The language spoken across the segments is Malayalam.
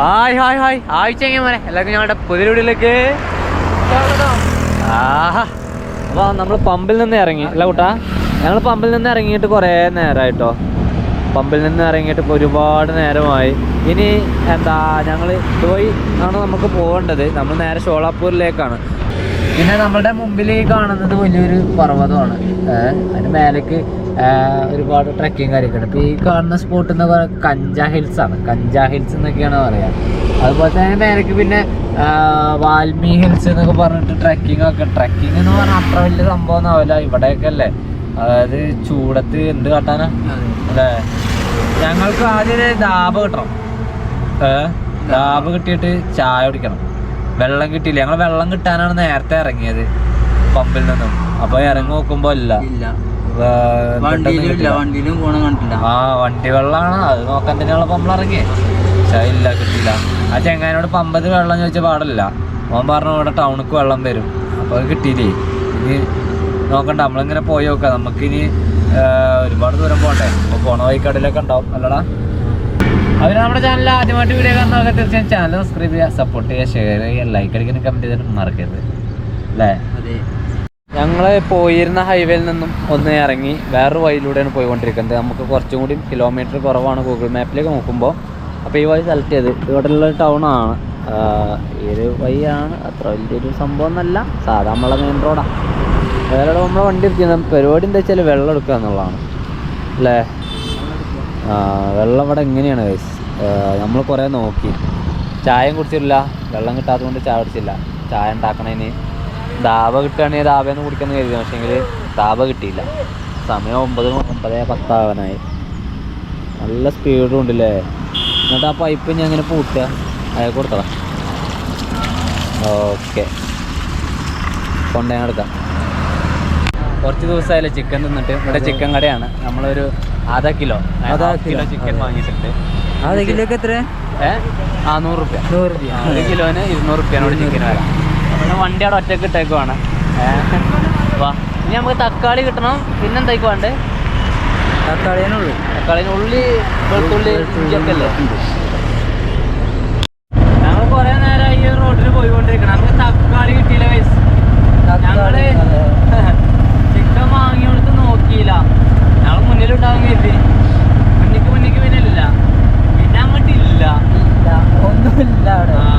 Hi hi hi. ഹായ് മോനെ. എല്ലാവർക്കും ഞങ്ങളുടെ പുതിരൂടിയിലേക്ക് ആഹാ. അപ്പോൾ നമ്മൾ പമ്പിൽ നിന്ന് ഇറങ്ങി. അല്ല കൂട്ടാ ഞങ്ങൾ പമ്പിൽ നിന്ന് ഇറങ്ങിയിട്ട് കുറേ നേരമായിട്ടോ പമ്പിൽ നിന്ന് ഇറങ്ങിയിട്ട് ഒരുപാട് നേരമായി. ഇനി എന്താ ഞങ്ങൾ പോയി ആണ് നമുക്ക് പോകേണ്ടത് നമ്മൾ നേരെ ഷോളാപ്പൂരിലേക്കാണ്. പിന്നെ നമ്മളുടെ മുമ്പിൽ കാണുന്നത് വലിയൊരു പർവതമാണ്. അതിന് മേലേക്ക് ഒരുപാട് ട്രക്കിങ് കാര്യമൊക്കെ ഇപ്പോൾ ഈ കാണുന്ന സ്പോട്ട് എന്ന് പറയുന്നത് കഞ്ച ഹിൽസ് ആണ്. കഞ്ച ഹിൽസ് എന്നൊക്കെയാണ് പറയുക അതുപോലെ തന്നെ നേരക്ക് പിന്നെ വാൽമി ഹിൽസ് എന്നൊക്കെ പറഞ്ഞിട്ട് ട്രക്കിംഗ് ഒക്കെ. ട്രക്കിംഗ് എന്ന് പറഞ്ഞാൽ അത്ര വലിയ സംഭവം ഒന്നാവില്ല ഇവിടെയൊക്കെ അല്ലേ? അതായത് ചൂടത്ത് എന്ത് കാട്ടാനാ? അല്ലേ? ഞങ്ങൾക്ക് ആദ്യം ദാബ് കിട്ടണം. ദാബ് കിട്ടിയിട്ട് ചായ കുടിക്കണം. വെള്ളം കിട്ടിയില്ല. ഞങ്ങൾ വെള്ളം കിട്ടാനാണ് നേരത്തെ ഇറങ്ങിയത് പമ്പിൽ നിന്നും. അപ്പൊ ഇറങ്ങി നോക്കുമ്പോ ഇല്ല. ആ വണ്ടി വെള്ളമാണ് അത് നോക്കാൻ തന്നെയുള്ള നമ്മൾ ഇറങ്ങി പക്ഷേ ഇല്ല കിട്ടിയില്ല. ആ ചെങ്ങാനോട് പമ്പത് വെള്ളം ചോദിച്ച പാടില്ല. ഓൻ പറഞ്ഞു ഇവിടെ ടൗണിക്ക് വെള്ളം വരും. അപ്പോൾ അത് കിട്ടിയില്ലേ? ഇനി നോക്കണ്ട നമ്മളിങ്ങനെ പോയി നോക്കാം. നമുക്കിനി ഒരുപാട് ദൂരം പോകണ്ടേ അപ്പോൾ പോണ വൈക്കാടിലൊക്കെ ഉണ്ടാവും. അല്ലടാ. അവർ നമ്മുടെ ചാനൽ ആദ്യമായിട്ട് വീഡിയോ കാണുന്നവർക്ക് തീർച്ചയായും ചാനൽ സബ്സ്ക്രൈബ് ചെയ്യുക സപ്പോർട്ട് ചെയ്യുക ഷെയർ ചെയ്യുക ലൈക്ക് അടിക്കുന്ന കമന്റ് ചെയ്തിട്ട് മറക്കരുത്. അല്ലേ? ഞങ്ങൾ പോയിരുന്ന ഹൈവേയിൽ നിന്നും ഒന്ന് ഇറങ്ങി വേറൊരു വഴിയിലൂടെയാണ് പോയിക്കൊണ്ടിരിക്കുന്നത്. നമുക്ക് കുറച്ചും കൂടി കിലോമീറ്റർ കുറവാണ് ഗൂഗിൾ മാപ്പിലേക്ക് നോക്കുമ്പോൾ. അപ്പോൾ ഈ വഴി സെലക്ട് ചെയ്ത് ഇവിടെയുള്ള ആഹ് ഈ ഒരു വഴിയാണ് അത്ര വലിയൊരു സംഭവം എന്നല്ല. സാധാ നമ്മളെ മെയിൻ റോഡാണ് വേറെ നമ്മൾ വണ്ടി എടുക്കുന്നത് പരിപാടി എന്താ വെച്ചാൽ വെള്ളം എടുക്കുക എന്നുള്ളതാണ്. അല്ലേ? വെള്ളം ഇവിടെ എങ്ങനെയാണ്? നമ്മൾ കുറേ നോക്കി. ചായയും കുടിച്ചില്ല വെള്ളം കിട്ടാത്തത് കൊണ്ട് ചായ കുടിച്ചില്ല. ചായ ഉണ്ടാക്കണതിന് ദാബ കിട്ടുകയാണെങ്കിൽ ദാബയെന്ന് കുടിക്കാന്ന് കരുതി. പക്ഷേങ്കിൽ ദാബ കിട്ടിയില്ല. സമയം ഒമ്പത് ഒമ്പത് പത്താവാനായി. നല്ല സ്പീഡും ഉണ്ടല്ലേ? എന്നിട്ട് ആ പൈപ്പ് ഞാൻ ഇങ്ങനെ പൂട്ടുക? അയാൾ കൊടുത്തട ഓക്കെ കൊണ്ടുപോയി എടുക്കാം കുറച്ച് ദിവസമായാലും ചിക്കൻ തിന്നിട്ട്. ഇവിടെ ചിക്കൻ കടയാണ്. നമ്മളൊരു അര കിലോ അര കിലോ. ചിക്കൻ വാങ്ങിയിട്ടുണ്ട്. അതെ കിലോക്ക് എത്ര ഏ? ആ നൂറ് റുപ്യ. നൂറ് ഒരു കിലോന് ഇരുന്നൂറ് റുപ്യാനോട് ചിക്കൻ വരാം. വണ്ടി അവിടെ ഒറ്റയ്ക്ക് ഇട്ടേക്കുവാണ് വാ. ഇനി നമുക്ക് തക്കാളി കിട്ടണം. പിന്നെന്തൊക്കെ വേണ്ടേ തക്കാളിനുള്ളി തക്കാളിന് ഉള്ളി വെളുത്തുള്ളി ഇഞ്ചിയൊക്കെ അല്ലേ ഞങ്ങൾ കുറേ നേരം ഈ റോഡിൽ പോയിക്കൊണ്ടിരിക്കണം നമുക്ക് തക്കാളി കിട്ടിയില്ല വയസ്സ് ഞങ്ങൾ ചിക്കൻ വാങ്ങിയോടത്ത് നോക്കിയില്ല ഞങ്ങൾ മുന്നിലുണ്ടാവും കരുതി മുന്നിക്ക് മുന്നിക്ക് പിന്നെ ഇല്ല പിന്നെ അങ്ങോട്ട് ഇല്ല ഒന്നുമില്ല അവിടെ ആ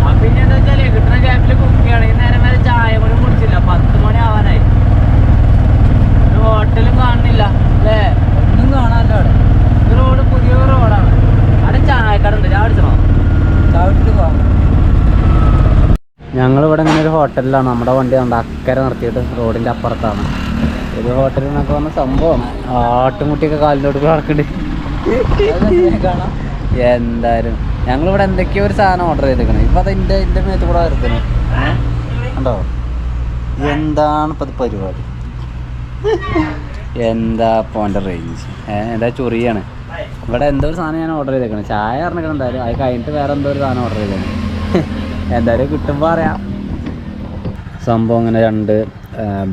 ആ, പിന്നെ എന്താ വെച്ചാൽ കിട്ടുന്ന ഗ്യാപ്പിൽ കുക്ക് ചെയ്യണമെങ്കിൽ നേരം വരെ ചായ പോലും കുടിച്ചില്ല പത്ത് മണി ആവാനായി ഒരു ഹോട്ടലും കാണുന്നില്ല അല്ലേ ഒന്നും കാണാനല്ലോ അവിടെ ഈ റോഡ് പുതിയ റോഡാണ് അവിടെ ചായക്കട ഉണ്ട് ഞാൻ അടിച്ചോ ചവിട്ടിട്ട് പോകാം ഞങ്ങളിവിടെ ഇങ്ങനെ ഒരു ഹോട്ടലിലാണ്. നമ്മുടെ വണ്ടി നമ്മുടെ അക്കരെ നിർത്തിയിട്ട് റോഡിന്റെ അപ്പുറത്താണ്. ഒരു ഹോട്ടലിൽ നിന്നൊക്കെ വന്ന സംഭവം. ആട്ടുമുട്ടിയൊക്കെ കാലിലോട്ട് കിടക്കുന്നുണ്ട് എന്തായാലും. ഞങ്ങളിവിടെ എന്തൊക്കെയോ ഒരു സാധനം ഓർഡർ ചെയ്തേക്കണേ. ഇപ്പം അത് എന്റെ എന്റെ മേത്ത് കൂടെ വരുത്തണേ ഉണ്ടോ എന്താണ് ഇപ്പം പരിപാടി? എന്താ പോന്റെ റേഞ്ച് എന്താ ചൊറിയാണ്? ഇവിടെ എന്തോ ഒരു സാധനം ഞാൻ ഓർഡർ ചെയ്തേക്കണേ. ചായ പറഞ്ഞിട്ട് എന്തായാലും. അത് കഴിഞ്ഞിട്ട് വേറെ എന്തോ ഒരു സാധനം ഓർഡർ ചെയ്തേക്കണേ. എന്തായാലും കിട്ടുമ്പോൾ അറിയാം സംഭവം ഇങ്ങനെ രണ്ട്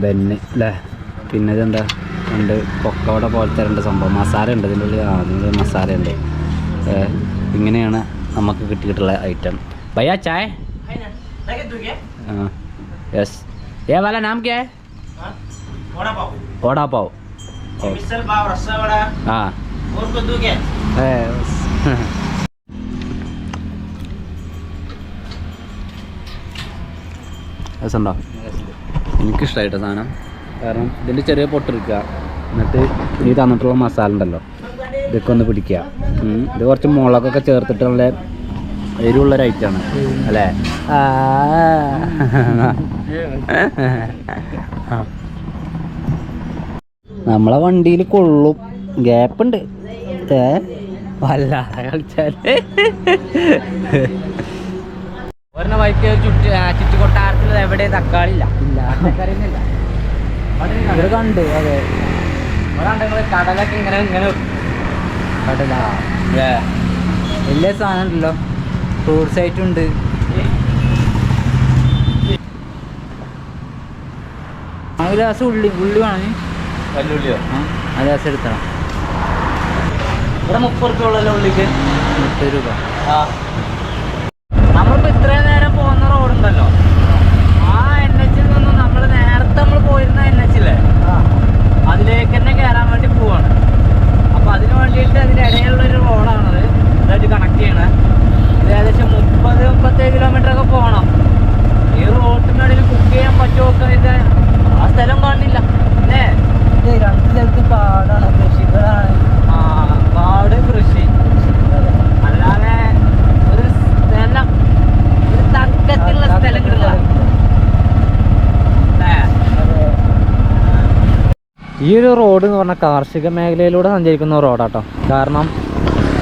ബെന്ന് അല്ലേ പിന്നെ ഇതെന്താ? രണ്ട് കൊക്കവട പോലത്തെ രണ്ട് സംഭവം. മസാല ഉണ്ട് ഇതിന്റെ ഉള്ളിൽ. ആ അതിന്റെ മസാല ഉണ്ട്. ഇങ്ങനെയാണ് നമുക്ക് കിട്ടിയിട്ടുള്ള ഐറ്റം ഭയ്യ ചായ? യെസ് ഏ വാല നാം കേ ഓടാ പാവ്. രസമുണ്ടോ? എനിക്കിഷ്ടമായിട്ടോ സാധനം. കാരണം ഇതിന്റെ ചെറിയ പൊട്ടെടുക്കുക എന്നിട്ട് നീ തന്നിട്ടുള്ള മസാല ഉണ്ടല്ലോ. ഇതൊക്കെ ഒന്ന് പിടിക്കുക. ഇത് കുറച്ച് മുളകൊക്കെ ചേർത്തിട്ടുള്ള നല്ല എരിവുള്ളൊരു ഐറ്റമാണ് അല്ലേ. നമ്മളെ വണ്ടിയിൽ കൊള്ളും. ഗ്യാപ്പുണ്ട്. ഏ? വല്ലാതെ കളിച്ചാൽ. ഒരെണ്ണ ബൈക്ക് ചുറ്റ് ചുറ്റുകൊട്ടാരത്തിൽ എവിടെ തക്കാളി ഇല്ല. കണ്ട് അതെ. കടലൊക്കെ ഇങ്ങനെ ഇങ്ങനെ കടല. ഏ, സാധനം ഉണ്ടല്ലോ ഫ്രൂട്ട്സ് ആയിട്ടും ഉണ്ട് ആ ഗ്ലാസ് ഉള്ളി ഉള്ളി വേണം വല്ലുള്ളിയോ? ആ ഗ്ലാസ് എടുക്കണം ഇവിടെ മുപ്പത് റുപ്യ ഉള്ളല്ലോ ഉള്ളിക്ക്? മുപ്പത് രൂപ. നമ്മളിപ്പോ ഇത്രയും നേരം പോകുന്ന റോഡുണ്ടല്ലോ. ആ എൻ എച്ചിൽ നിന്നും നമ്മൾ നേരത്തെ നമ്മൾ പോയിരുന്ന എൻ എച്ചില്ലേ? അതിലേക്ക് തന്നെ കയറാൻ വേണ്ടി പോവാണ്. അപ്പൊ അതിന് വേണ്ടിയിട്ട് അതിന്റെ ഇടയിലുള്ള ഒരു റോഡാണത്. ഇതായിട്ട് കണക്ട് ചെയ്യണത് ഇത് ഏകദേശം മുപ്പത് മുപ്പത്തേഴ് കിലോമീറ്റർ ഒക്കെ പോകണം ഈ റോഡിനിടയിൽ കുക്ക് ചെയ്യാൻ പറ്റുമോ ഒക്കെ ഇത് ആ സ്ഥലം കാണില്ല അല്ലേ ഇത് രണ്ട് സ്ഥലത്ത് കാടാണ് കൃഷികളാണ് ആ കാട് കൃഷി അല്ലാതെ ഒരു സ്ഥലം ഒരു തക്കത്തിലുള്ള സ്ഥലം കിട്ടില്ല അല്ലേ ഈ ഒരു റോഡ് എന്ന് പറഞ്ഞാൽ കാർഷിക മേഖലയിലൂടെ സഞ്ചരിക്കുന്ന റോഡാട്ടോ. കാരണം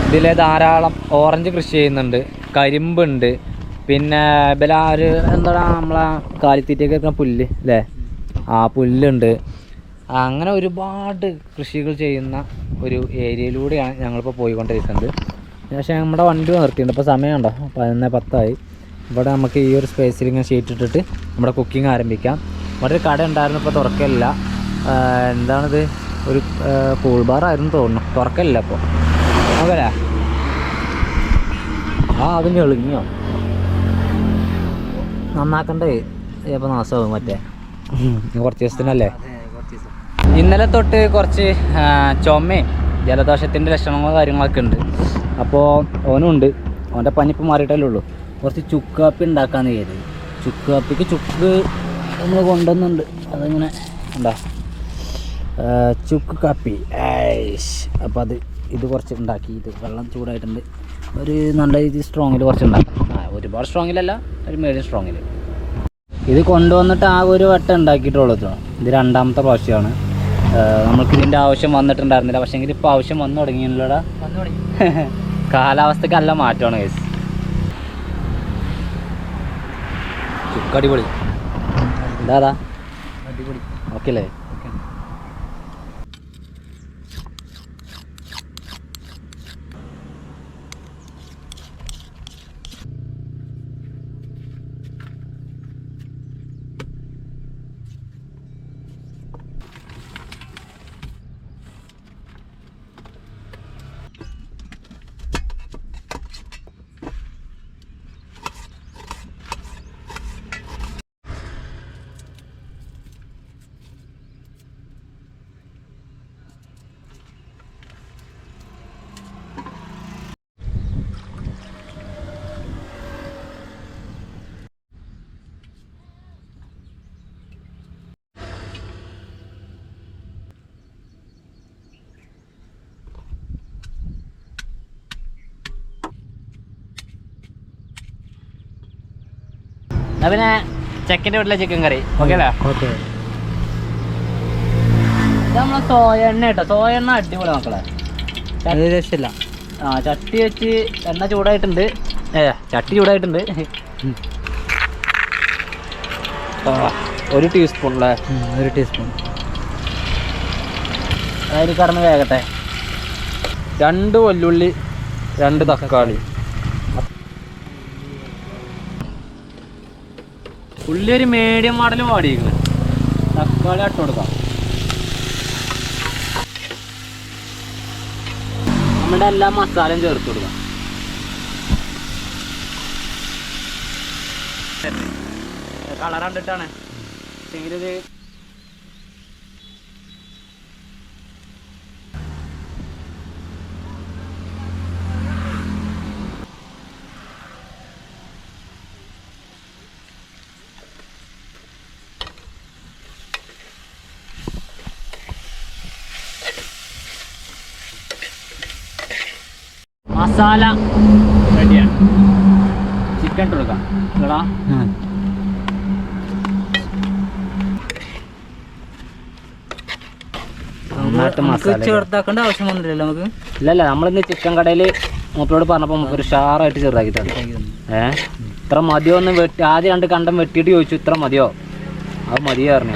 ഇതിലെ ധാരാളം ഓറഞ്ച് കൃഷി ചെയ്യുന്നുണ്ട് കരിമ്പുണ്ട് പിന്നെ ആ ഒരു എന്താ നമ്മളെ കാലിത്തീറ്റയൊക്കെ വെക്കുന്ന പുല്ല് അല്ലേ ആ പുല്ലുണ്ട്. അങ്ങനെ ഒരുപാട് കൃഷികൾ ചെയ്യുന്ന ഒരു ഏരിയയിലൂടെയാണ് ഞങ്ങളിപ്പോൾ പോയിക്കൊണ്ടിരിക്കുന്നത്. പക്ഷേ നമ്മുടെ വണ്ടി നിർത്തിയിട്ടുണ്ട്. ഇപ്പോൾ സമയമുണ്ടോ പതിനൊന്ന് പത്തായി. ഇവിടെ നമുക്ക് ഈ ഒരു സ്പേസിൽ ഇങ്ങനെ ഷീറ്റ് ഇട്ടിട്ട് നമ്മുടെ കുക്കിംഗ് ആരംഭിക്കാം. ഇവിടെ ഒരു കട ഉണ്ടായിരുന്നു. ഇപ്പോൾ തുറക്കലില്ല. ആ, എന്താണിത്? ഒരു കൂൾ ബാറായിരുന്നു തോന്നുന്നു. തുറക്കല്ല അപ്പോൾ നോക്കല്ലേ ആ അത് ഞെളുങ്ങിയോ നന്നാക്കണ്ടേ? ചിലപ്പോൾ നാശമാകും മറ്റേ. കുറച്ച് ദിവസത്തിനല്ലേ? ഇന്നലെ തൊട്ട് കുറച്ച് ചുമയും ജലദോഷത്തിന്റെ ലക്ഷണങ്ങളും കാര്യങ്ങളൊക്കെ ഉണ്ട്. അപ്പോൾ ഓനും ഉണ്ട് അവന്റെ പനിപ്പ് മാറിയിട്ടല്ലേ ഉള്ളൂ. കുറച്ച് ചുക്ക് കാപ്പി ഉണ്ടാക്കാന്ന് കരുതി. ചുക്ക് കാപ്പിക്ക് ചുക്ക് നമ്മൾ കൊണ്ടുവന്നുണ്ട് അതിങ്ങനെ ഉണ്ടോ. ചുക്ക് കാപ്പി. ഏഷ് അപ്പോൾ അത് ഇത് കുറച്ച് ഉണ്ടാക്കി. ഇത് വെള്ളം ചൂടായിട്ടുണ്ട്. ഒരു നല്ല രീതി സ്ട്രോങ്ങിൽ കുറച്ച് ഉണ്ടാക്കാം ആ ഒരുപാട് സ്ട്രോങ്ങിലല്ല ഒരു മീഡിയം സ്ട്രോങ്ങിൽ ഇത് കൊണ്ടുവന്നിട്ട് ആ ഒരു വട്ടം ഉണ്ടാക്കിയിട്ടുള്ളൂ ഇത് രണ്ടാമത്തെ പ്രാവശ്യമാണ്. നമുക്ക് ഇതിന്റെ ആവശ്യം വന്നിട്ടുണ്ടായിരുന്നില്ല. പക്ഷേ എങ്കിൽ ഇപ്പോൾ ആവശ്യം വന്നു തുടങ്ങിയല്ലോടാ കാലാവസ്ഥക്കല്ല മാറ്റമാണ് കേസ് ചുക്കടിപൊളി എന്താ അടിപൊളി. ഓക്കെ അല്ലേ ഓക്കെ എന്നാ പിന്നെ ചെക്കന്റെ വീട്ടിലെ ചിക്കൻ കറി. ഓക്കെ അല്ലേ? ഓക്കെ നമ്മളെ സോയ എണ്ണ കേട്ടോ. സോയ എണ്ണ അടിപൊളി മക്കളെ. രക്ഷയില്ല ആ ചട്ടി വെച്ച് എണ്ണ ചൂടായിട്ടുണ്ട്. ഏ ചട്ടി ചൂടായിട്ടുണ്ട്. ഒരു ടീസ്പൂൺ അല്ലേ ഒരു ടീസ്പൂൺ അതിൽ കടന്ന് വേകട്ടെ. രണ്ട് വല്ലുള്ളി രണ്ട് തക്കാളി. ഉള്ളി ഒരു മീഡിയം മോഡൽ പാടിയിരിക്കുന്നത് തക്കാളി ഇട്ട് കൊടുക്കാം. നമ്മുടെ എല്ലാ മസാലയും ചേർത്ത് കൊടുക്കാം. കളർ കണ്ടിട്ടാണ്. എങ്കിലിത് മസാല. റെഡിയാണ് ചിക്കൻ ഇട്ട് കൊടുക്കാം. ഇടാ. ചെറുതാക്കേണ്ട ആവശ്യം വന്നില്ലല്ലോ നമുക്ക്? ഇല്ലല്ല നമ്മളിന്ന് ചിക്കൻ കടയിൽ മൂപ്പരോട് പറഞ്ഞപ്പോൾ നമുക്കൊരു ഷാറായിട്ട് ചെറുതാക്കി തന്നു. ഏ? ഇത്ര മതിയോ എന്ന് വെട്ടി ആദ്യം രണ്ട് കണ്ടം വെട്ടിയിട്ട് ചോദിച്ചു ഇത്ര മതിയോ? അത് മതിയോ പറഞ്ഞു.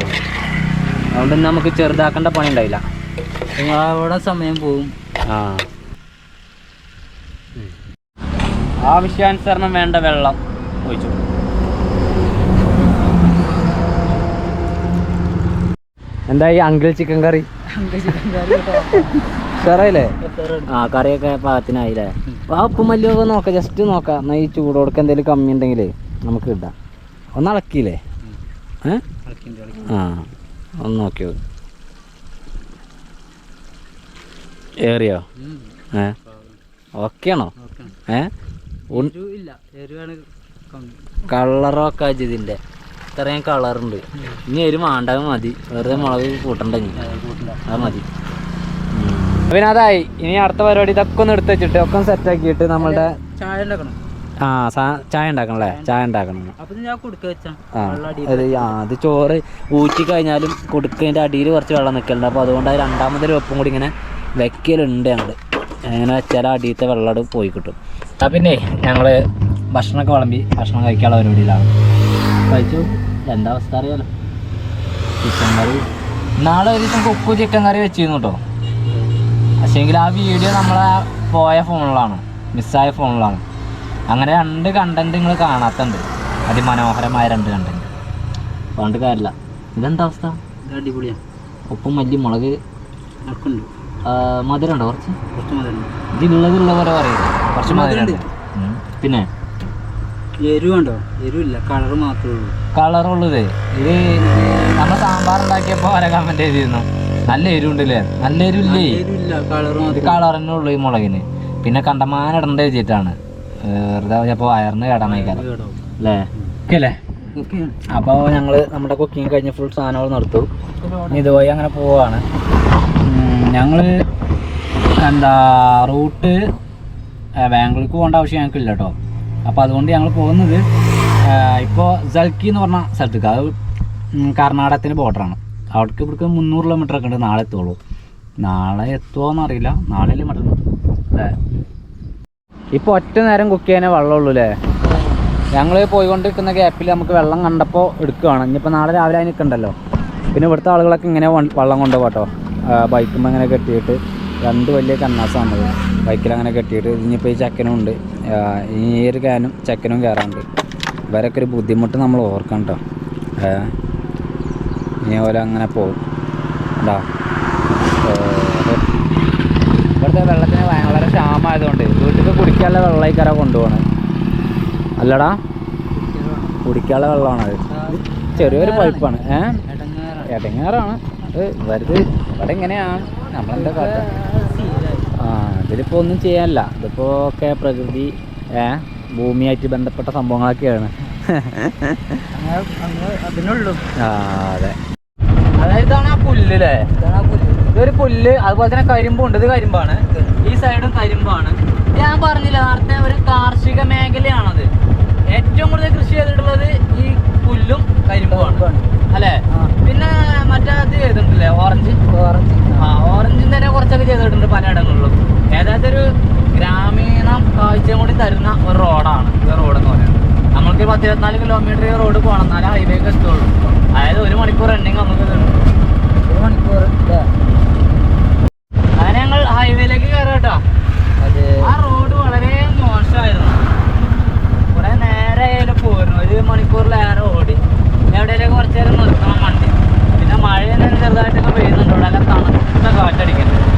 അതുകൊണ്ട് നമുക്ക് ചെറുതാക്കേണ്ട പണി ഉണ്ടായില്ല. അവിടെ സമയം പോകും ആ. ആവശ്യാനുസരണം വേണ്ട വെള്ളം ഒഴിച്ചു ഈ അങ്കിൾ ചിക്കൻ കറി ഉഷാറായില്ലേ? ആ കറിയൊക്കെ പാകത്തിനായില്ലേ? ആ ഉപ്പും നോക്ക നോക്കാം ജസ്റ്റ് നോക്കാം. എന്നാൽ ഈ ചൂടോടൊക്കെ എന്തെങ്കിലും കമ്മി ഉണ്ടെങ്കിൽ നമുക്ക് ഇടാം. ഒന്ന് ഇളക്കിയില്ലേ? ഏ? ആ ഒന്ന് നോക്കിയോ ഏറിയോ? ഏ? ഓക്കെയാണോ. ഏ? കളറൊക്കെ ഇതിന്റെ ഇത്രയും കളറുണ്ട്. ഇനി ഒരു മാണ്ടാവ് മതി. വെറുതെ മുളക് കൂട്ടണ്ട. ഇനി അത് മതി. പിന്നെ അതായി. ഇനി അടുത്ത പരിപാടി ഇതൊക്കെ ഒന്ന് എടുത്ത് വെച്ചിട്ട് ഒക്കെ സെറ്റ് ആക്കിയിട്ട് നമ്മളുടെ ചായ ഉണ്ടാക്കണം. ആ ചായ ഉണ്ടാക്കണം അല്ലേ ചായ ഉണ്ടാക്കണം. ആ അത് ചോറ് ഊറ്റി കഴിഞ്ഞാലും കൊടുക്കുന്നതിന്റെ അടിയിൽ കുറച്ച് വെള്ളം നിൽക്കലുണ്ട് അപ്പോൾ അതുകൊണ്ട് അത് രണ്ടാമതൊരു വെപ്പും കൂടി ഇങ്ങനെ വെക്കലുണ്ട് ഞങ്ങൾ അങ്ങനെ വെച്ചാൽ അടിയത്തെ വെള്ളം പോയി കിട്ടും. ആ പിന്നെ ഞങ്ങൾ ഭക്ഷണമൊക്കെ വിളമ്പി ഭക്ഷണം കഴിക്കാനുള്ള പരിപാടിയിലാണ്. കഴിച്ചു. എന്താ അവസ്ഥ അറിയാലോ. Chicken curry. നാളെ ഒരു ദിവസം കുക്കു ചിക്കൻ കറി വെച്ചിരുന്നു കേട്ടോ പക്ഷേങ്കിൽ ആ വീഡിയോ നമ്മളെ പോയ ഫോണിലാണ്. മിസ്സായ ഫോണിലാണ്. അങ്ങനെ രണ്ട് കണ്ടന്റ് നിങ്ങൾ കാണാത്തുണ്ട്. അതിമനോഹരമായ രണ്ട് കണ്ടന്റ് അതുകൊണ്ട് കാര്യമില്ല ഇതെന്താ അവസ്ഥ? അടിപൊളിയാണ് അടിപൊളിയാ. ഉപ്പും മല്ലി മുളക് മധുരമുണ്ടോ കുറച്ച്? കുറച്ച് മതി ഇതിലുള്ളതുള്ള പോലെ പറയുന്നത് കുറച്ച് മധുരമുണ്ട്. പിന്നെ? എരിവുണ്ടോ എരിവില്ല കളർ മാത്രമേ ഉള്ളൂ. കളറുള്ളത്. ഇത് നമ്മൾ സാമ്പാർ ഉണ്ടാക്കിയപ്പോൾ വരെ കമന്റ് ചെയ്തിരുന്നു. നല്ല എരിവുണ്ടല്ലേ? നല്ല എരിവില്ലേ? എരിവില്ല കളർ തന്നെ ഉള്ളൂ. ഈ മുളകിന്. പിന്നെ കണ്ടമാനം ഇടണ്ട വെച്ചിട്ടാണ് വെറുതെ ചിലപ്പോൾ വയറിന് കേടാനായിക്കാരം അല്ലേ? ഓക്കെ അല്ലേ അപ്പോൾ ഞങ്ങൾ നമ്മുടെ കുക്കിംഗ് കഴിഞ്ഞ ഫുൾ സാധനങ്ങൾ നിർത്തും. ഇനി ഇതുവഴി അങ്ങനെ പോവാണ്. ഞങ്ങൾ എന്താ റൂട്ട് ബാംഗ്ലൂർക്ക് പോകേണ്ട ആവശ്യം ഞങ്ങൾക്കില്ല കേട്ടോ അപ്പോൾ അതുകൊണ്ട് ഞങ്ങൾ പോകുന്നത് ഇപ്പോൾ സൽക്കി എന്ന് പറഞ്ഞ സ്ഥലത്തേക്ക്. അത് കർണാടകത്തിന്റെ ബോർഡറാണ് അവിടേക്ക് ഇവിടേക്ക് മുന്നൂറ് കിലോമീറ്റർ ഒക്കെ ഉണ്ട്. നാളെ എത്തുള്ളൂ. നാളെ എത്തുമോ എന്നറിയില്ല. നാളെ അല്ലേ മറ്റു അല്ലേ? ഇപ്പോൾ ഒറ്റ നേരം കുക്ക് ചെയ്യാനേ വെള്ളമുള്ളൂ അല്ലേ? ഞങ്ങൾ പോയിക്കൊണ്ടിരിക്കുന്ന ഗ്യാപ്പിൽ നമുക്ക് വെള്ളം കണ്ടപ്പോൾ എടുക്കുകയാണ് ഇനിയിപ്പോൾ നാളെ രാവിലെ അതിനൊക്കെ നിൽക്കണ്ടല്ലോ പിന്നെ ഇവിടുത്തെ ആളുകളൊക്കെ ഇങ്ങനെ വെള്ളം കൊണ്ടുപോകട്ടോ കേട്ടോ ബൈക്കുമ്പോൾ ഇങ്ങനെ കെട്ടിയിട്ട്. രണ്ട് വലിയ കന്നാസാണ് ബൈക്കിൽ അങ്ങനെ കെട്ടിയിട്ട് ഇനിയിപ്പോൾ ഈ ചക്കനും ഉണ്ട്. ഈ ഒരു കാനും ചക്കനും കയറാറുണ്ട് ഇവരൊക്കെ ഒരു ബുദ്ധിമുട്ട് നമ്മൾ ഓർക്കണം കേട്ടോ ഇനി പോലെ അങ്ങനെ പോകും കേട്ടോ ഇവിടുത്തെ വെള്ളത്തിന് വളരെ ക്ഷാമമായതുകൊണ്ട് വീട്ടിൽ കുടിക്കാനുള്ള വെള്ളമായി കര കൊണ്ടുപോകണം അല്ലടാ കുടിക്കാനുള്ള വെള്ളമാണ് അത് ചെറിയൊരു പൈപ്പാണ്. ഏഹ് ഇടങ്ങാറാണ് അത് വരുത് ഇവിടെ ഇങ്ങനെയാണ് നമ്മളെന്താ കാട്ടുക ഇതിലിപ്പോൾ ഒന്നും ചെയ്യാനില്ല. ഇതിപ്പോൾ ഒക്കെ പ്രകൃതി ഭൂമിയായിട്ട് ബന്ധപ്പെട്ട സംഭവങ്ങളൊക്കെയാണ്. അതിനുള്ളൂ. ആ അതെ. അതായത് ഇതാണ് ആ പുല്ല് അല്ലേ ഇതൊരു പുല്ല് അതുപോലെ തന്നെ കരിമ്പുണ്ട്. ഇത് കരിമ്പാണ്. ഈ സൈഡും കരിമ്പാണ്. ഞാൻ പറഞ്ഞില്ല നേരത്തെ ഒരു കാർഷിക മേഖലയാണത്. ഏറ്റവും കൂടുതൽ കൃഷി ചെയ്തിട്ടുള്ളത് ഈ പുല്ലും കരിമ്പുമാണ്. അല്ലേ? പിന്നെ മറ്റേ ഇത് ചെയ്തിട്ടില്ലേ? ഓറഞ്ച്? ഓറഞ്ച്. ആ ഓറഞ്ചും തന്നെ കുറച്ചൊക്കെ ചെയ്തിട്ടുണ്ട് പലയിടങ്ങളിലും ഏതായത് ഒരു ഗ്രാമീണ കാഴ്ചയും കൂടി തരുന്ന ഒരു റോഡാണ് ഈ റോഡ് എന്ന് പറയുന്നത്. നമ്മൾക്ക് പത്ത് ഇരുപത്തിനാല് കിലോമീറ്റർ ഈ റോഡ് പോകണം. എന്നാലേ ഹൈവേക്ക് എത്തുള്ളൂ. അതായത് ഒരു മണിക്കൂർ റണ്ണിങ് നമുക്ക് ഒരു മണിക്കൂർ? അങ്ങനെ ഞങ്ങൾ ഹൈവേയിലേക്ക് കയറട്ടോ ആ റോഡ് വളരെ മോശമായിരുന്നു. കുറെ നേരെ പോയിരുന്നു ഒരു മണിക്കൂറിലേറെ ഓടി. എവിടെയെങ്കിലും കുറച്ച് നേരം നിർത്തണം വണ്ടി പിന്നെ മഴ തന്നെ ചെറുതായിട്ടൊക്കെ പെയ്യുന്നുണ്ട്. ഇവിടെ എല്ലാം തണുത്ത കാറ്റടിക്കുന്നുണ്ട്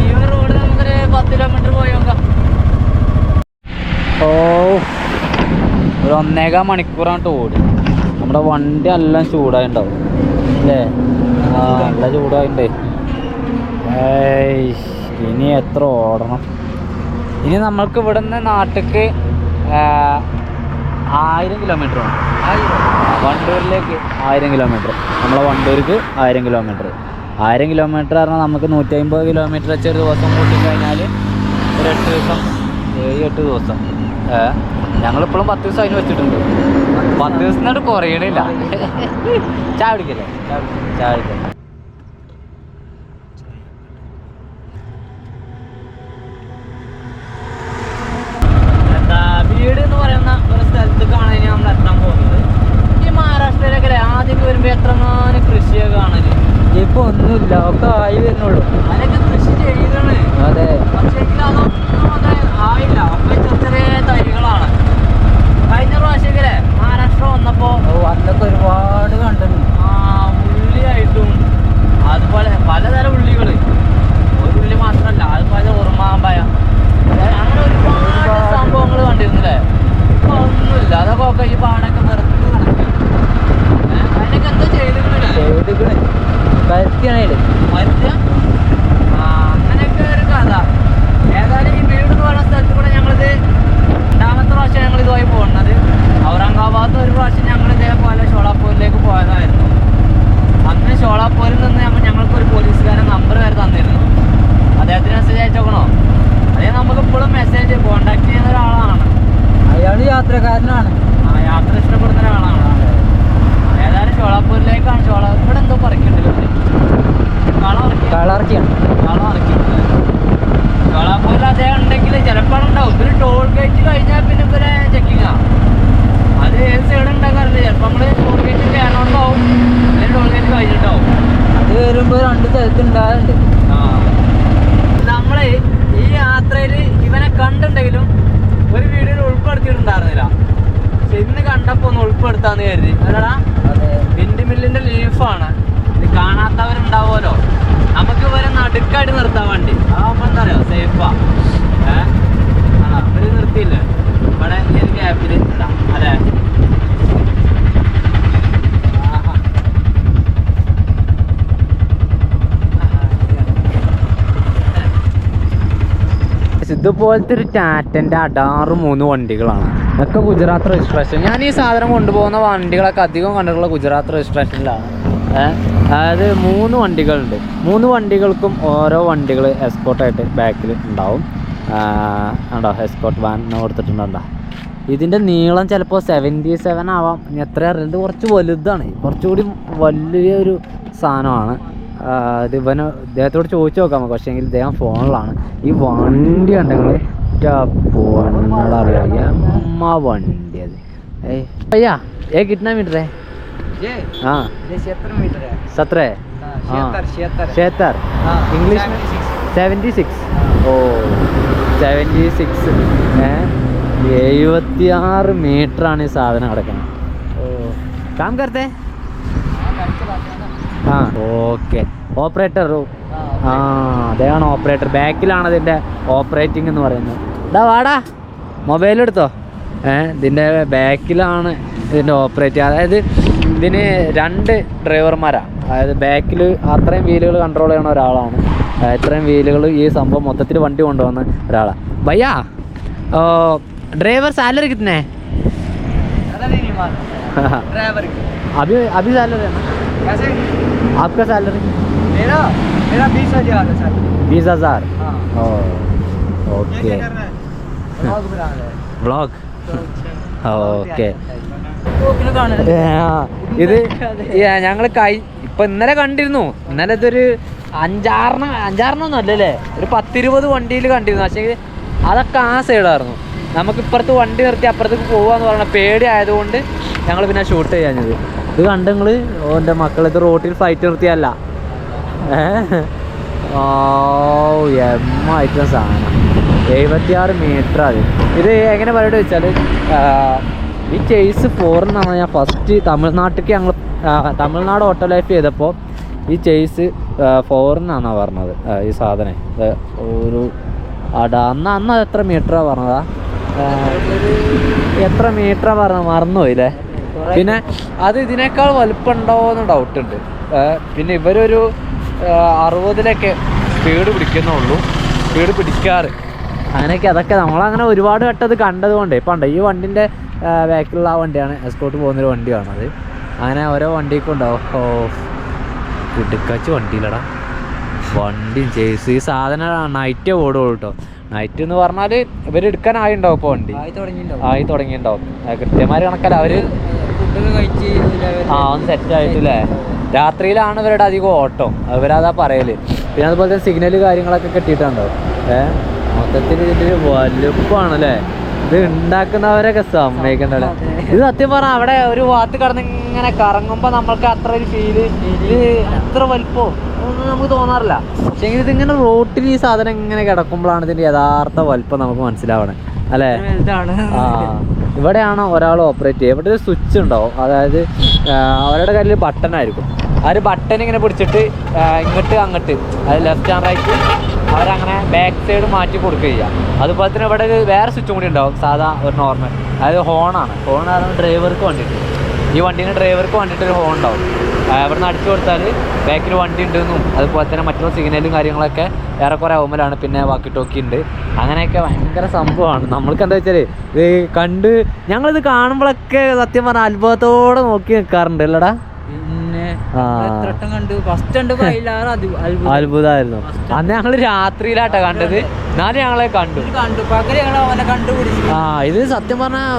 ഈ ഒരു റോഡ് നമുക്കൊരു പത്ത് കിലോമീറ്റർ പോയി നോക്കാം. ഓ ഒരു ഒന്നേകാൽ മണിക്കൂറാണ് ഓടി നമ്മുടെ വണ്ടി എല്ലാം ചൂടായിണ്ടാവും. അല്ലേ? ആ നല്ല ചൂടായിണ്ടേ. ഏയ് ഇനി എത്ര ഓടണം? ഇനി നമ്മൾക്ക് ഇവിടുന്ന് നാട്ടിക്ക് ആയിരം കിലോമീറ്റർ ആണ്. വണ്ടൂരിലേക്ക് ആയിരം കിലോമീറ്റർ നമ്മളെ വണ്ടൂർക്ക് ആയിരം കിലോമീറ്റർ ആയിരം കിലോമീറ്റർ പറഞ്ഞാൽ നമുക്ക് നൂറ്റി അമ്പത് കിലോമീറ്റർ വെച്ച് ഒരു ദിവസം കൂട്ടി കഴിഞ്ഞാൽ ഒരു എട്ട് ദിവസം ഏഴ് എട്ട് ദിവസം. ഞങ്ങൾ ഞങ്ങളിപ്പോഴും പത്ത് ദിവസം അതിന് വെച്ചിട്ടുണ്ട്. പത്ത് ദിവസത്തിനോട് കുറയണില്ല. ചായ പിടിക്കല്ലേ ചായ കുടിക്കല്ലേ? ഒന്നുമില്ല. അതൊക്കെ ഒക്കെ ഈ പാടൊക്കെ വെറുതെ അതിനൊക്കെ എന്താ ചെയ്തിട്ടുണ്ട് ചെയ്തിക്കണ് പരത്തിയാണേൽ പരത്തിയ അങ്ങനെയൊക്കെ ഒരു കഥ. ഏതായാലും ഈ വീട് എന്ന് പറയുന്ന സ്ഥലത്ത് കൂടെ ഞങ്ങളിത് ഞങ്ങൾ ഇതുമായി പോകുന്നത്. ഔറംഗാബാദ് ഒരു പ്രാവശ്യം ഞങ്ങൾ ഇതേപോലെ ഷോളാപ്പൂരിലേക്ക് പോയതായിരുന്നു. അന്ന് ഷോളാപ്പൂരിൽ നിന്ന് ഞങ്ങൾക്ക് ഒരു പോലീസുകാരൻ നമ്പർ വരെ തന്നിരുന്നു. അദ്ദേഹത്തിന് മെസ്സേജ് അയച്ചോക്കണോ അതേ നമുക്ക് ഇപ്പോഴും മെസ്സേജ് കോണ്ടാക്ട് ചെയ്യുന്ന ഒരാളാണ്. യാത്രക്കാരനാണ്. ആ യാത്ര ഇഷ്ടപ്പെടുന്ന ഒരാളാണ്. ഏതായാലും ചോളാപ്പൂരിലേക്കാണ്. ചോള ഇവിടെ എന്തോ പറിക്കണ്ടല്ലോ കളറക്കിയാണ് കളറക്കി ചോളാപ്പൂരിൽ അദ്ദേഹം ഉണ്ടെങ്കിൽ ചിലപ്പോൾ ഉണ്ടാവും. ഇവർ ടോൾ ഗേറ്റ് കഴിഞ്ഞാൽ പിന്നെ ഇവരെ ചെക്കിങ്ങാ അത് ഏത് സൈഡ് ഉണ്ടാക്കാറില്ല ചിലപ്പോൾ നമ്മൾ ടോൾ ഗേറ്റ് കയറണോണ്ടാവും. അല്ലെങ്കിൽ ടോൾ ഗേറ്റ് കഴിഞ്ഞിട്ടാവും. അത് വരുമ്പോ രണ്ട് സ്ഥലത്ത് ഉണ്ടാകുന്നുണ്ട് നമ്മൾ ഈ യാത്രയിൽ ഇവനെ വീഡിയോയിൽ ഉൾപ്പെടുത്തിയിട്ടുണ്ടായിരുന്നില്ല. പക്ഷെ ഇന്ന് കണ്ടപ്പോ ഒന്ന് ഉൾപ്പെടുത്താന്ന് കരുതി. അല്ലടാ വിൻഡ് മില്ലിന്റെ ലീഫാണ്. ഇത് കാണാത്തവരുണ്ടാവുമല്ലോ. നമുക്ക് ഇവരെ നടുക്കായിട്ട് നിർത്താൻ വേണ്ടി. അതാകുമ്പോ എന്താ പറയാ സേഫാ ഏഹ് അവർ നിർത്തിയില്ലേ? ഇവിടെ ഈ ഒരു ഗ്യാപ്പിൽ അതെ ആഹാ. ഇതുപോലത്തെ ഒരു ടാറ്റന്റെ അടാറ് മൂന്ന് വണ്ടികളാണ്. ഇതൊക്കെ ഗുജറാത്ത് രജിസ്ട്രേഷൻ ഞാൻ ഈ സാധനം കൊണ്ടുപോകുന്ന വണ്ടികളൊക്കെ അധികം കണ്ടിട്ടുള്ള ഗുജറാത്ത് രജിസ്ട്രേഷനിലാണ് അതായത് മൂന്ന് വണ്ടികളുണ്ട്. മൂന്ന് വണ്ടികൾക്കും ഓരോ വണ്ടികൾ എസ്കോട്ടായിട്ട് ബാക്കിൽ ഉണ്ടാവും. ഉണ്ടോ എസ്കോട്ട് വാൻ കൊടുത്തിട്ടുണ്ടോ ഇതിന്റെ നീളം ചിലപ്പോൾ സെവന്റി സെവൻ ആവാം എത്ര അറിയില്ല. ഇത് കുറച്ച് വലുതാണ്. കുറച്ചുകൂടി വലിയൊരു സാധനമാണ്. ഇത് ഇവന് ഇദ്ദേഹത്തോട് ചോദിച്ചു നോക്കാം നമുക്ക് പക്ഷേ എങ്കിൽ ഇദ്ദേഹം ഫോണിലാണ് ഈ വണ്ടി ഉണ്ടെങ്കിൽ അറിയാം അമ്മ വണ്ടി അത് ഏയ് भैया ये कितना मीटर है ये हाँ ये छिहत्तर मीटर है सत्रह हाँ, हाँ छिहत्तर छिहत्तर छिहत्तर हाँ, इंग्लिश में 76. Seventy six oh seventy six എഴുപത്തി ആറ് മീറ്ററാണ് ഈ സാധനം കിടക്കുന്നത് ഓ കാം കർത്തേ हाँ, गाड़ी चलाते हैं ना। ആ. ഓക്കെ. ഓപ്പറേറ്റർ. ആ അതാണ് ഓപ്പറേറ്റർ. ബാക്കിലാണ് ഇതിന്റെ ഓപ്പറേറ്റിംഗ് എന്ന് പറയുന്നത്. വാടാ. മൊബൈൽ എടുത്തോ. ഏഹ് ഇതിന്റെ ബാക്കിലാണ് ഇതിന്റെ ഓപ്പറേറ്റ്. അതായത് ഇതിന് രണ്ട് ഡ്രൈവർമാരാണ് അതായത് ബാക്കിൽ അത്രയും വീലുകൾ കൺട്രോൾ ചെയ്യണ ഒരാളാണ്. ഇത്രയും വീലുകൾ ഈ സംഭവം മൊത്തത്തിൽ വണ്ടി കൊണ്ടുവന്ന ഒരാളാണ് ഭയ്യാ. Driver salary കിട്ടുന്നേ? അഭി അഭി സാലറി ആണ്. ड्राइवर की अभी अभी सैलरी है ना कैसे आपका सैलरी मेरा मेरा बीस हजार है सर बीस हजार हाँ ओ ओके ब्लॉग बना रहे हैं വ്ളോഗ് ഓക്കെ ബ്ലോഗില് കാണുന്നത് ഇത് ഞങ്ങൾ കൈ ഇപ്പൊ ഇന്നലെ കണ്ടിരുന്നു ഇന്നലെ ഇതൊരു അഞ്ചാറെണ്ണം അഞ്ചാറെണ്ണം അല്ലല്ലേ ഒരു പത്തിരുപത് വണ്ടിയിൽ കണ്ടിരുന്നു പക്ഷേ അതൊക്കെ ആ സൈഡായിരുന്നു നമുക്ക് ഇപ്പുറത്ത് വണ്ടി നിർത്തി അപ്പുറത്തേക്ക് പോവാന്ന് പറഞ്ഞ പേടി ആയതുകൊണ്ട് ഞങ്ങൾ പിന്നെ ഷൂട്ട് ചെയ്യാഞ്ഞത്. ഇത് കണ്ട് നിങ്ങൾ എന്റെ മക്കളത് റോട്ടിൽ ഫ്ലൈറ്റ് നിർത്തിയല്ല. ഓ സാധനം. എഴുപത്തിയാറ് മീറ്റർ അത് ഇത് എങ്ങനെ പറയുന്നത് വെച്ചാൽ ഈ ചേസ് ഫോറിനാണ് ഞാൻ ഫസ്റ്റ് തമിഴ്നാട്ടിലേക്ക് ഞങ്ങൾ തമിഴ്നാട് ഓട്ടോ ലൈഫ് ചെയ്തപ്പോൾ ഈ ചേസ് ഫോറിനാണ് പറഞ്ഞത് ഈ സാധനം. ഒരു അട അന്ന് അന്ന് എത്ര മീറ്ററാണ് പറഞ്ഞതാ? എത്ര മീറ്റർ പറഞ്ഞ മറന്നുപോയില്ലേ? പിന്നെ അത് ഇതിനേക്കാൾ വലുപ്പമുണ്ടോ എന്ന് ഡൗട്ട് ഉണ്ട് പിന്നെ ഇവരൊരു അറുപതിലൊക്കെ സ്പീഡ് പിടിക്കുന്നുള്ളൂ സ്പീഡ് പിടിക്കാറ്. അങ്ങനെയൊക്കെ അതൊക്കെ നമ്മളങ്ങനെ ഒരുപാട് വട്ടം അത് കണ്ടത് കൊണ്ട് ഇപ്പം ഉണ്ട് ഈ വണ്ടിന്റെ ബാക്കിലുള്ള ആ വണ്ടിയാണ് എസ്കോട്ട് പോകുന്നൊരു വണ്ടിയാണത്. അങ്ങനെ ഓരോ വണ്ടിക്കും ഉണ്ടാവും ഓ ഇടുക്കാച്ച് വണ്ടിയിലടാ വണ്ടി ജേഴ്സി സാധനം നൈറ്റേ ഓടുള്ളൂ കേട്ടോ നൈറ്റ് എന്ന് പറഞ്ഞാൽ ഇവരെടുക്കാനായി ഉണ്ടാവും ഇപ്പോൾ വണ്ടി. ആയി തുടങ്ങിയിട്ടുണ്ടാവും. ആ, കണക്കല്ല അവർ ആ ഒന്ന് സെറ്റ് ആയിട്ടില്ലേ? രാത്രിയിലാണ് ഇവരുടെ അധികം ഓട്ടം. ഇവരതാ പറയൽ. പിന്നെ അതുപോലെ തന്നെ സിഗ്നൽ കാര്യങ്ങളൊക്കെ കെട്ടിയിട്ടുണ്ടോ? ഏ മൊത്തത്തിൽ ഇതിന്റെ ഒരു വലുപ്പമാണ് അല്ലേ ഇത് ഉണ്ടാക്കുന്നവരൊക്കെ സമ്മതിക്കണ്ടല്ലേ. ഇത് സത്യം പറഞ്ഞാൽ അവിടെ ഒരു വാത്ത് കടന്ന് ഇങ്ങനെ കറങ്ങുമ്പോൾ നമ്മൾക്ക് അത്ര ഒരു ഫീൽ ഇത് എത്ര വലുപ്പോ? ഒന്നും നമുക്ക് തോന്നാറില്ല. പക്ഷേ ഇതിങ്ങനെ റോട്ടിൽ ഈ സാധനം ഇങ്ങനെ കിടക്കുമ്പോഴാണ് ഇതിന്റെ യഥാർത്ഥ വലുപ്പം നമുക്ക് മനസ്സിലാവണേ. അല്ലേ? ആ ഇവിടെയാണ് ഒരാൾ ഓപ്പറേറ്റ് ചെയ്യുക. ഇവിടെ ഒരു സ്വിച്ച് ഉണ്ടാവും. അതായത് അവരുടെ കയ്യിൽ ബട്ടൺ ആയിരിക്കും. ആ ഒരു ബട്ടൺ ഇങ്ങനെ പിടിച്ചിട്ട് ഇങ്ങോട്ട് അങ്ങോട്ട്. അത് ലെഫ്റ്റ് ആൻഡ് റൈറ്റ് അവരങ്ങനെ ബാക്ക് സൈഡ് മാറ്റി കൊടുക്കുക ചെയ്യുക. അതുപോലെ തന്നെ ഇവിടെ ഒരു വേറെ സ്വിച്ചും കൂടി ഉണ്ടാവും. സാധാ ഒരു നോർമൽ അതായത് ഹോണാണ് ഹോൺ ആണ് ഡ്രൈവർക്ക് വേണ്ടിയിട്ട്. ഈ വണ്ടീന്റെ ഡ്രൈവർക്ക് വേണ്ടിയിട്ട് ഒരു ഹോൺ ഉണ്ടാവും. ഇവിടുന്ന് അടിച്ചു കൊടുത്താൽ ബാക്കിൽ വണ്ടി ഉണ്ടെന്നും അതുപോലെ തന്നെ മറ്റുള്ള സിഗ്നലും കാര്യങ്ങളൊക്കെ ഏറെക്കുറെ ആവുമ്പോഴാണ് പിന്നെ വാക്കി ടോക്കി ഉണ്ട്. അങ്ങനെയൊക്കെ ഭയങ്കര സംഭവമാണ്. നമ്മൾക്ക് എന്താ വെച്ചാൽ ഇത് കണ്ട് ഞങ്ങളിത് കാണുമ്പോഴൊക്കെ സത്യം പറഞ്ഞാൽ അത്ഭുതത്തോടെ നോക്കി നിൽക്കാറുണ്ട് അല്ലടാ? അത്ഭുതമായിരുന്നു അന്ന് ഞങ്ങൾ രാത്രിയിലാട്ടാ കണ്ടത്. എന്നാലും ഞങ്ങളെ കണ്ടു. ആ ഇത് സത്യം പറഞ്ഞാൽ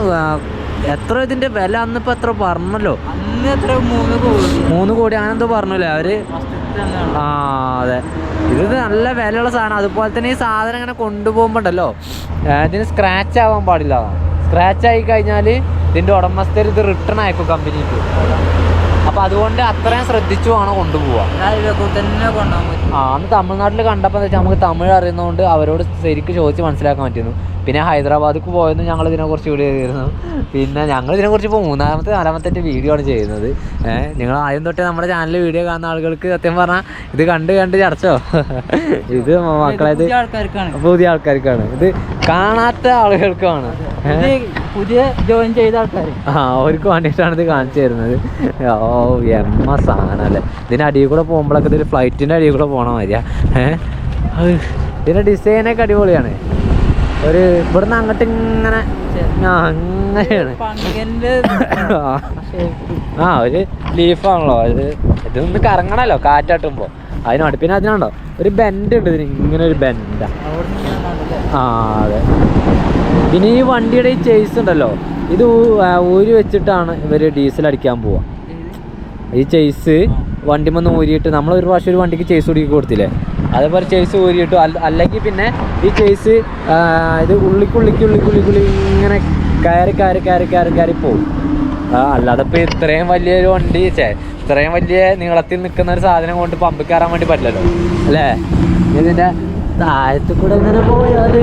എത്ര ഇതിന്റെ വില അന്നിപ്പോ എത്ര പറഞ്ഞല്ലോ? മൂന്ന് കോടി. അങ്ങനെന്തോ പറഞ്ഞല്ലേ അവർ? ആ അതെ. ഇത് നല്ല വിലയുള്ള സാധനം. അതുപോലെ തന്നെ ഈ സാധനം ഇങ്ങനെ കൊണ്ടുപോകുമ്പോണ്ടല്ലോ ഇതിന് സ്ക്രാച്ച് ആവാൻ പാടില്ല. സ്ക്രാച്ച് ആയി കഴിഞ്ഞാൽ ഇതിന്റെ ഉടമസ്ഥർ ഇത് റിട്ടേൺ അയക്കും കമ്പനിക്ക് അപ്പൊ അതുകൊണ്ട് അത്രയും ശ്രദ്ധിച്ചു വേണം കൊണ്ടുപോവാ ആ അന്ന് തമിഴ്നാട്ടിൽ കണ്ടപ്പോൾ എന്താ വെച്ചാൽ നമുക്ക് തമിഴ് അറിയുന്നതുകൊണ്ട് അവരോട് ശരിക്ക് ചോദിച്ച് മനസ്സിലാക്കാൻ പറ്റുന്നു പിന്നെ ഹൈദരാബാദിക്ക് പോയെന്ന് ഞങ്ങൾ ഇതിനെ ഇതിനെക്കുറിച്ച് വീഡിയോ ചെയ്തിരുന്നു പിന്നെ ഞങ്ങൾ ഇതിനെക്കുറിച്ച് ഇപ്പോൾ മൂന്നാമത്തെ നാലാമത്തെ വീഡിയോ ആണ് ചെയ്യുന്നത്. ഏഹ് നിങ്ങൾ ആദ്യം തൊട്ടേ നമ്മുടെ ചാനലിൽ വീഡിയോ കാണുന്ന ആളുകൾക്ക് സത്യം പറഞ്ഞാൽ ഇത് കണ്ട് കണ്ട് ചടച്ചോ? ഇത് മക്കളായത് പുതിയ ആൾക്കാർക്കാണ്. ഇത് കാണാത്ത ആളുകൾക്കാണ് പുതിയ ജോയിൻ ചെയ്ത ആൾക്കാർ ആ അവർക്ക് വേണ്ടിയിട്ടാണ് ഇത് കാണിച്ചു തരുന്നത്. ഓ എമ്മ സാധനം അല്ലേ? ഇതിന്റെ അടിയിൽ കൂടെ പോകുമ്പോഴൊക്കെ ഇതൊരു ഫ്ലൈറ്റിന്റെ അടിയിൽ കൂടെ പോകണ മാതിരിയാ. ഏഹ്? ഇതിന്റെ ഡിസൈനൊക്കെ അടിപൊളിയാണ്. ഒരു ഇവിടുന്ന് അങ്ങോട്ട് ഇങ്ങനെ അങ്ങനെയാണ്. ആ. ഒരു ലീഫാണല്ലോ ഇത് ഇതൊന്ന് കറങ്ങണല്ലോ കാറ്റാട്ടുമ്പോൾ അതിനാണ്. പിന്നെ അതിനാണോ ഒരു ബെൻഡ് ഉണ്ട് ഇതിന്. ഇങ്ങനെ ഒരു ബെൻഡാ ആ അതെ. പിന്നെ ഈ വണ്ടിയുടെ ഈ ചേസ് ഉണ്ടല്ലോ ഇത് ഊരി വെച്ചിട്ടാണ് ഇവർ ഡീസൽ അടിക്കാൻ പോവുക ഈ ചേസ് വണ്ടിമൊന്ന് ഊരിയിട്ട് നമ്മൾ ഒരു പ്രാവശ്യം ഒരു വണ്ടിക്ക് ചേസ് കുടിക്കി കൊടുത്തില്ലേ? അതേപോലെ ചേസ് ഊരിയിട്ടു അല്ലെങ്കിൽ പിന്നെ ഈ ചേസ് ഇത് ഉള്ളിക്കുള്ളിക്ക് ഉള്ളിക്ക് ഉള്ളിക്ക് ഉള്ളിക്ക് ഉള്ളി ഇങ്ങനെ കയറി കയറി കയറി കയറി കയറി ആ, അല്ലാതെ ഇപ്പൊ ഇത്രയും വലിയൊരു വണ്ടി ചേ ഇത്രയും വലിയ നീളത്തിൽ നിൽക്കുന്ന ഒരു സാധനം കൊണ്ട് പമ്പിൽ കയറാൻ വേണ്ടി പറ്റില്ലല്ലോ. അല്ലേ? ഇതിന്റെ താഴത്ത് കൂടെ ഇങ്ങനെ പോയാൽ.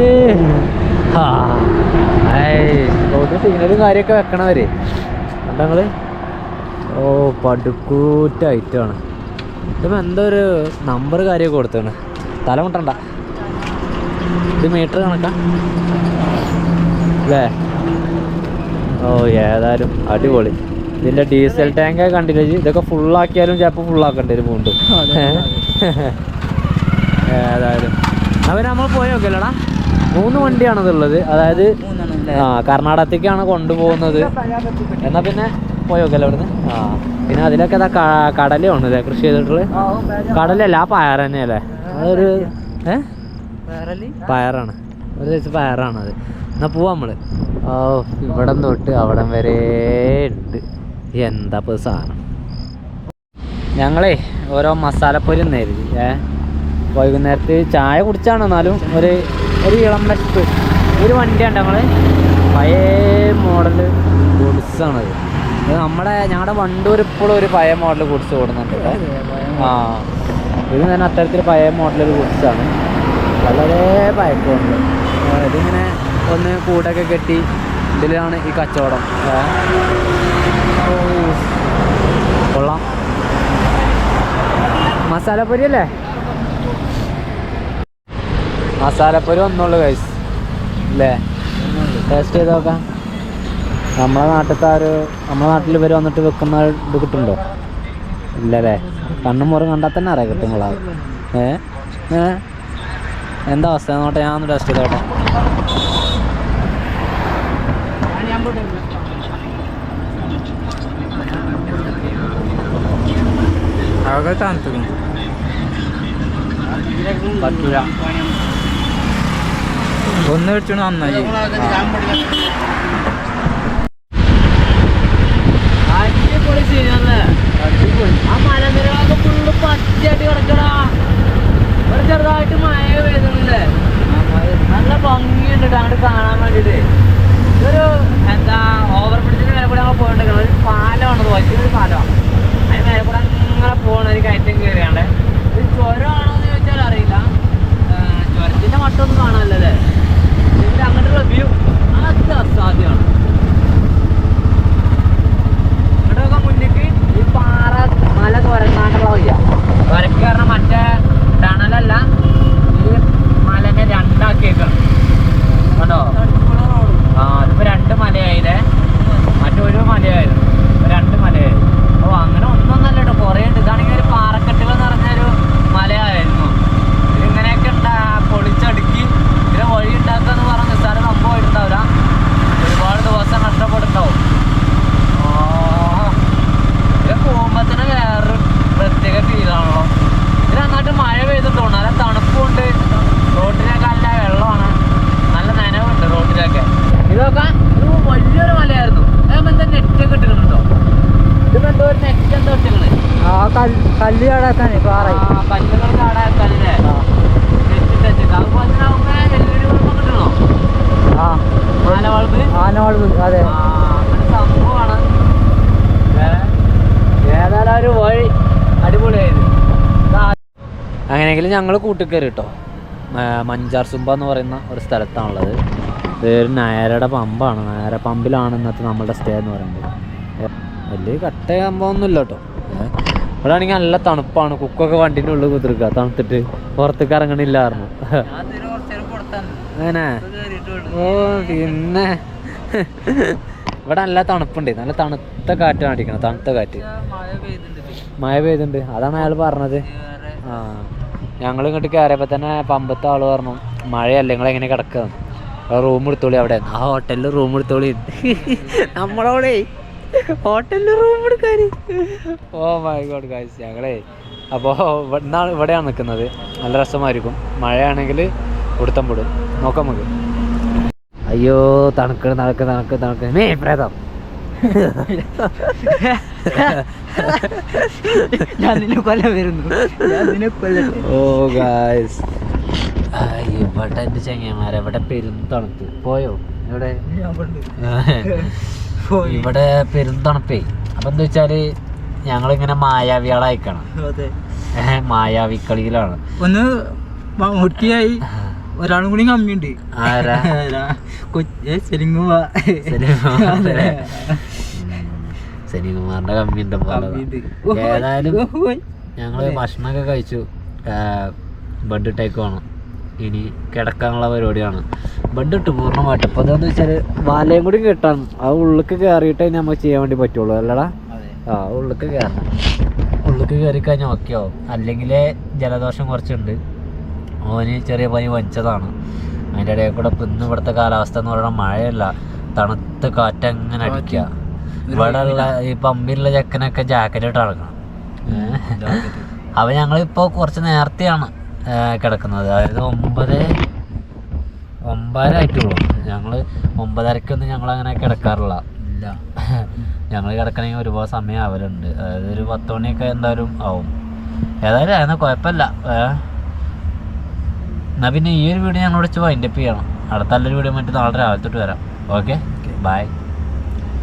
ആ റോഡ് സിഗ്നലും കാര്യമൊക്കെ വെക്കണവര് എന്താ ഓ പടുക്കൂറ്റായിട്ടാണ്. ഇതിപ്പോ എന്തോ ഒരു നമ്പർ കാര്യമൊക്കെ കൊടുത്താണ്. തല മുട്ടണ്ട. ഇത് മീറ്റർ കണക്കാ. അല്ലേ? ഓ ഏതായാലും അടിപൊളി. ഇതിന്റെ ഡീസൽ ടാങ്ക് കണ്ടില്ല? ഇതൊക്കെ ഫുള്ളാക്കിയാലും ചിലപ്പോൾ ഫുള്ളാക്കേണ്ടി വരും വീണ്ടും. ഏതായാലും. അവർ നമ്മൾ പോയി നോക്കല്ലടാ മൂന്ന് വണ്ടിയാണതുള്ളത് അതായത് ആ കർണാടകത്തേക്കാണ് കൊണ്ടുപോകുന്നത്. എന്നാ പിന്നെ പോയി നോക്കല്ലോ അവിടുന്ന്? ആ പിന്നെ അതിലൊക്കെ കടലേ ക- അല്ലേ കൃഷി ചെയ്തിട്ടുള്ളത്? കടലല്ല ആ പയർ തന്നെയല്ലേ? അതൊരു പയറാണ്. ഒരു ദിവസം പയറാണത്. എന്നാ പോവാ നമ്മൾ. ഓ ഇവിടം തൊട്ട് അവിടം വരെ ഉണ്ട്. എന്താ ഇപ്പോൾ സാധനം? ഞങ്ങളേ ഓരോ മസാലപ്പൊരി നേരിത് ഏ? വൈകുന്നേരത്ത് ചായ കുടിച്ചാണ് എന്നാലും ഒരു ഒരു ഇളം വെപ്പ് ഒരു വണ്ടിയാണ് ഞങ്ങൾ പഴയ മോഡൽ ഗുഡ്സാണത്. ഇത് നമ്മുടെ ഞങ്ങളുടെ വണ്ടൂർ ഇപ്പോഴും ഒരു പഴയ മോഡൽ ഗുഡ്സ് ഓടുന്നുണ്ട്. ആ. ഇത് തന്നെ അത്തരത്തിൽ പഴയ മോഡൽ ഒരു ഗുഡ്സാണ്. വളരെ പഴക്കമുണ്ട്. ഇതിങ്ങനെ ഒന്ന് കൂടൊക്കെ കെട്ടി ഇതിലാണ് ഈ കച്ചവടം. കൊള്ളാം. മസാലപ്പൊരി അല്ലേ? മസാലപ്പൊരി ഒന്നുള്ളൂ കൈസ് അല്ലേ? ടേസ്റ്റ് ചെയ്ത് നോക്കാം. നമ്മളെ നാട്ടിലത്തെ ആ ഒരു നമ്മളെ നാട്ടിൽ ഇവർ വന്നിട്ട് വെക്കുന്ന ഇത് കിട്ടുന്നുണ്ടോ? ഇല്ലല്ലേ? കണ്ണും മുറും കണ്ടാൽ തന്നെ അറിയാം കിട്ടുമ്പോളാ ഏ? ഏ? എന്താ അവസ്ഥ? നോട്ടെ ഞാൻ ഒന്ന് ടെസ്റ്റ് ചെയ്തോട്ടെ അതൊക്കെ തണുത്തു പറ്റൂല. ഒന്ന് വെച്ചു നന്നായി. ചെറുതായിട്ട് മഴ പെയ്യുന്നുണ്ടല്ലേ നല്ല ഭംഗിയുണ്ട് അങ്ങോട്ട് കാണാൻ വേണ്ടിട്ട്. ഇതൊരു എന്താ ഓവർ ബ്രിഡ്ജിന് മേലെ കൂടെ ഞങ്ങൾ പോയിട്ടുണ്ട്. ഒരു പാലമാണ് വലിയൊരു പാലമാണ് അതിന് മേലെ കൂടെ അങ്ങനെ പോകണ ഒരു കയറ്റം കയറിയാണ്ട് ഇത് ചുരമാണോ എന്ന് ചോദിച്ചാൽ അറിയില്ല. ഏർ ചുരത്തിന്റെ മട്ടൊന്നും കാണാനല്ലേ ഇതിന്റെ അങ്ങോട്ടുള്ള വ്യൂ അത് അസാധ്യമാണ് ഇവിടെയൊക്കെ മുന്നിക്ക് ഈ പാറ മല തുരന്നാണ്ടുള്ള വയ്യ തുരക്ക് കാരണം മറ്റേ ടണലല്ല ഈ മലനെ രണ്ടാക്കിയേക്കാണ് കണ്ടോ ആ അതിപ്പോ രണ്ട് മലയായില്ലേ മറ്റൊരു മലയായിരുന്നു ഇപ്പൊ രണ്ട് മലയായി ഓ അങ്ങനെ ഒന്നൊന്നല്ല കേട്ടോ കുറേ ഉണ്ട് ഇതാണെങ്കിൽ ഒരു പാറക്കെട്ടുകൾ നിറഞ്ഞൊരു മലയായിരുന്നു ഇതിങ്ങനെയൊക്കെ ഉണ്ടാ പൊളിച്ചടുക്കി ഇതിനെ വഴി ഉണ്ടാക്കുക എന്ന് പറഞ്ഞ നിസ്സാര സംഭവം ഉണ്ടാവില്ല അതെ ആ, അങ്ങനെ സംഭവമാണ് ഏ, ഏതായാലും ആ ഒരു വഴി അടിപൊളിയായത് അങ്ങനെയെങ്കിൽ ഞങ്ങൾ കൂട്ടിക്കയറി കേട്ടോ മഞ്ചാർ സുംബ എന്ന് പറയുന്ന ഒരു സ്ഥലത്താണുള്ളത്. ഇതൊരു നയരയുടെ പമ്പാണ്. നായര പമ്പിലാണ് ഇന്നത്തെ നമ്മളുടെ സ്റ്റേ എന്ന് പറയുന്നത്. വലിയ കട്ട സംഭവമൊന്നുമില്ല കേട്ടോ ഇവിടെ ആണെങ്കിൽ നല്ല തണുപ്പാണ്. കുക്കൊക്കെ വണ്ടീന്റെ ഉള്ളിൽ കുതിർക്കുക തണുത്തിട്ട് പുറത്തേക്ക് ഇറങ്ങണില്ലായിരുന്നു. അങ്ങനെ. ഓ പിന്നെ. ഇവിടെ നല്ല തണുപ്പുണ്ട്. നല്ല തണുത്ത കാറ്റാണ് അടിക്കുന്നത് തണുത്ത കാറ്റ്. മഴ പെയ്തുണ്ട് അതാണ് അയാൾ പറഞ്ഞത്. ആ. ഞങ്ങൾ ഇങ്ങോട്ട് കയറിയപ്പോൾ തന്നെ പമ്പത്തെ ആൾ പറഞ്ഞു മഴയല്ല നിങ്ങൾ എങ്ങനെ കിടക്കുക റൂം എടുത്തോളി അവിടെ. ആ ഹോട്ടലിൽ റൂം എടുത്തോളി. നമ്മളവിടെ ഹോട്ടലിൽ റൂം എടുക്കാൻ ഓ മൈ ഗോഡ് ഗൈസ് ഞങ്ങളെ. അപ്പോൾ ഇന്നാണ് ഇവിടെയാണ് നിൽക്കുന്നത് നല്ല രസമായിരിക്കും. മഴയാണെങ്കിൽ ഉടുത്തം വിടും നോക്കാം നമുക്ക്. അയ്യോ തണുക്ക് തണുക്ക് തണുക്ക് തണുക്ക്. മേ പ്രേതം. ഞാൻ നിന്നെ കൊല്ല വരുന്നു. ഞാൻ നിന്നെ കൊല്ലട്ടെ ഓ ഗായ്സ് ഇവിടെ എന്റെ ചങ്ങന്മാരെ ഇവിടെ പെരും തണുപ്പ്. പോയോ? ഇവിടെ? ഇവിടെ പെരും തണുപ്പേ. അപ്പൊ എന്താ വെച്ചാൽ ഞങ്ങളിങ്ങനെ മായാവികളായിക്കണം മായാവിക്കളിയിലാണ്. മായാവി കളിയിലാണ് ഒന്ന് മമ്മൂട്ടിയായി ഒരാളും കൂടി കമ്മിയുണ്ട്. സലീംകുമാറിന്റെ സലീംകുമാറിന്റെ കമ്മി ഉണ്ടെന്ന് ഏതായാലും ഞങ്ങൾ ഭക്ഷണമൊക്കെ കഴിച്ചു. ബെഡ് ഇട്ടേക്കുവാണ് ഇനി കിടക്കാനുള്ള പരിപാടിയാണ്. ബെഡ് ഇട്ടു പൂർണമായിട്ട് അപ്പോൾ എന്താണെന്ന് വെച്ചാൽ വാലയും കൂടി കിട്ടാൻ ആ ഉള്ളിക്ക് കയറിയിട്ടേ നമുക്ക് ചെയ്യാൻ വേണ്ടി പറ്റുള്ളൂ. അല്ലടാ. ആ ഉള്ളിക്ക് കയറണം ഉള്ളിക്ക് കയറി കഴിഞ്ഞാൽ ഓക്കെ ആവും. അല്ലെങ്കിൽ ജലദോഷം കുറച്ചുണ്ട്. ഓന് ചെറിയ പനി വഞ്ചതാണ് അതിന്റെ ഇടയിൽ കൂടെ ഇന്ന് ഇവിടുത്തെ കാലാവസ്ഥ എന്ന് പറയുന്നത് മഴയല്ല. തണുത്ത കാറ്റ്. അങ്ങനെ അടിക്കുക ഇവിടെ ഉള്ള ഈ പമ്പിലുള്ള ചെക്കനൊക്കെ ജാക്കറ്റ് ഇട്ട് നടക്കണം. അപ്പോൾ ഞങ്ങളിപ്പോൾ കുറച്ച് നേരത്തെയാണ് കിടക്കുന്നത്. അതായത് ഒമ്പത് ഒമ്പതര ആയിട്ടുള്ളൂ ഞങ്ങൾ ഒമ്പതരക്കൊന്നും ഞങ്ങൾ അങ്ങനെ കിടക്കാറില്ല. ഇല്ല. ഞങ്ങൾ കിടക്കണമെങ്കിൽ ഒരുപാട് സമയം ആവലുണ്ട്. അതായത് ഒരു പത്ത് മണിയൊക്കെ എന്തായാലും ആവും. ഏതായാലും അതിന് കുഴപ്പമില്ല. ഏ. എന്നാ പിന്നെ ഈ ഒരു വീഡിയോ ഞങ്ങളോട് വെച്ച് വൈൻഡപ്പ് ചെയ്യണം. അടുത്ത നല്ലൊരു വീഡിയോ മറ്റു നാളെ രാവിലെ തൊട്ട് വരാം ഓക്കെ ബൈ